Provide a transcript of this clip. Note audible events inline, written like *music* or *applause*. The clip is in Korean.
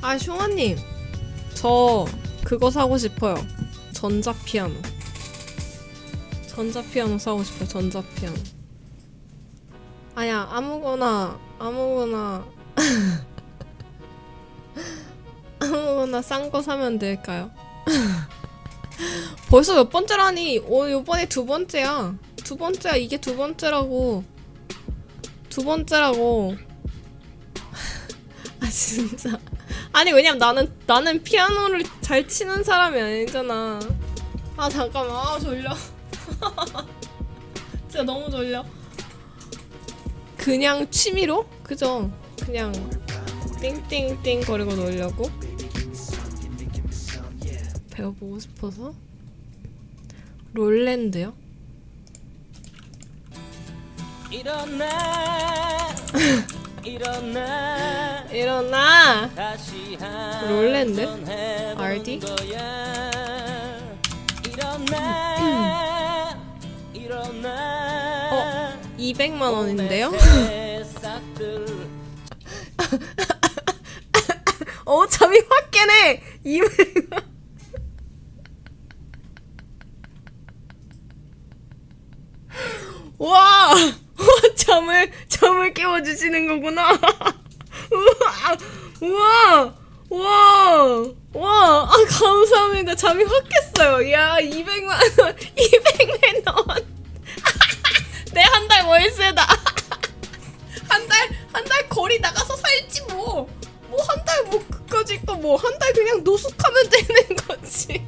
아 슝아님. 저 그거 사고 싶어요. 전자 피아노. 전자 피아노 사고 싶어요 전자 피아노. 아야 아무거나 아무거나. *laughs* 아무거나 싼 거 사면 될까요? *laughs* 벌써 몇 번째라니? 오 요번에 두 번째야. 두 번째야 이게 두 번째라고 두 번째라고 아 진짜 아니 왜냐면 나는 나는 피아노를 잘 치는 사람이 아니잖아. 아 잠깐만 아 졸려. *laughs* 진짜 너무 졸려. 그냥 취미로? 그죠? 그냥 띵띵띵 거리고 놀려고 배워보고 싶어서 롤랜드요? 일어나. 일어나. 롤랜드? RD? 일어나. 200만 원인데요? *laughs* 어 잠이 확 깨네. 200만. *laughs* 와, 와 잠을 잠을 깨워 주시는 거구나. *laughs* 우와, 우와, 와, 와, 아 감사합니다. 잠이 확 깼어요. 야, 200만 원, *laughs* 200만 원. *laughs* 내 한 달 월세다. 한 달 한 달 거리 나가서 살지 뭐. 뭐 한 달 뭐 그까짓 거뭐 한 달 그냥 노숙하면 되는 거지.